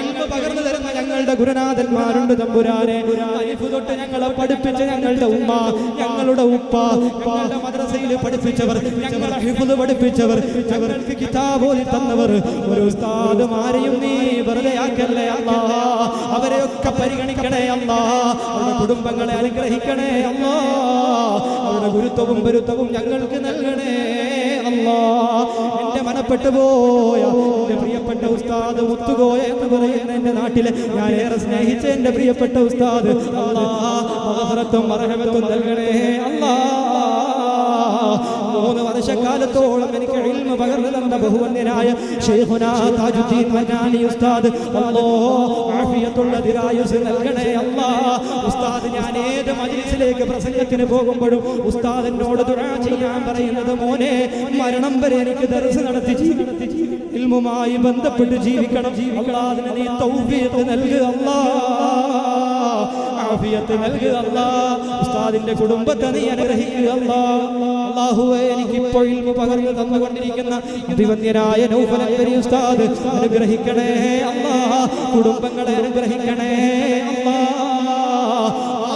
ഇൽമ പകർന്നു തരുന്ന ഞങ്ങളുടെ ഗുരുനാഥന്മാരുണ്ട് തമ്പുരാനെ. തൊട്ട് ഞങ്ങളെ പഠിപ്പിച്ച ഞങ്ങളുടെ ഉമ്മ ഞങ്ങളുടെ ഉപ്പ മദ്രസയിൽ പഠിപ്പിച്ചവർ ഞങ്ങളെ ഹിഫുദ് പഠിപ്പിച്ചവർ ഞങ്ങൾക്ക് കിതാബ് ഓതി തന്നവർ. ഒരു ഉസ്താദുമാരെയും നീ വെറുതെ ആക്കല്ലേ അമ്മ അവരെയൊക്കെ പരിഗണിക്കണേ അമ്മ അവരുടെ കുടുംബങ്ങളെ അനുഗ്രഹിക്കണേ അമ്മ അവരുടെ ഗുരുത്വവും ഗുരുത്വവും ഞങ്ങൾക്ക് നൽകണേ. പോയ എന്റെ പ്രിയപ്പെട്ട ഉസ്താദ് മുത്തുകോയ എന്ന് പറയുന്ന എന്റെ നാട്ടിലെ ഞാൻ ഏറെ സ്നേഹിച്ച എന്റെ പ്രിയപ്പെട്ട ഉസ്താദ്. അല്ലാ മഹഫറത്തും മറഹമത്തും നൽകണേ അള്ളാ. മൂന്ന് വർഷക്കാലത്തോളം എനിക്ക് ഇൽമ പകർന്നു തന്ന ബഹുവന്യനായ ഷെയ്ഖുനാ താജുദ്ദീൻ മനാനി ഉസ്താദ്. അല്ലാ ആഫിയത്തുള്ള ദിരായുസ് നൽകണേ അല്ലാ. ഉസ്താദ് ഞാൻ ഏത് മജിലിസിലേക്ക് പ്രസംഗത്തിന് പോകുമ്പോഴും ഉസ്താദിനോട് ദുആ ചെയ്യാൻ പറയുന്നത് മോനെ മരണം വരെ എനിക്ക് ദർസ് നടത്തി ഇൽമുമായി ബന്ധപ്പെട്ട് ജീവിക്കണം. അല്ലാഹ് നീ തൗഫീഖ് നൽകുക അല്ലാ. ആഫിയത്ത് നൽകുക അല്ലാ. ഉസ്താദിന്റെ കുടുംബത്തെ നീ അനുഗ്രഹിക്കുക അല്ലാ. അല്ലാഹുവേ എനിക്ക് ഇപ്പോൾ പകർന്നു തന്നുകൊണ്ടിരിക്കുന്ന അഭിവന്യനായ നൗഫൽ അൻവരി ഉസ്താദ് അനുഗ്രഹിക്കണേ അല്ലാ. കുടുംബങ്ങളെ അനുഗ്രഹിക്കണേ അല്ലാ.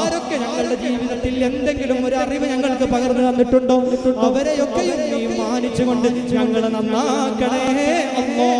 ആരൊക്കെ ഞങ്ങളുടെ ജീവിതത്തിൽ എന്തെങ്കിലും ഒരു അറിവ് ഞങ്ങൾക്ക് പകർന്നു തന്നിട്ടുണ്ടോ? അവരെയൊക്കെയും മാനിച്ചുകൊണ്ട് ഞങ്ങളെ നന്നാക്കണേ അല്ലോ.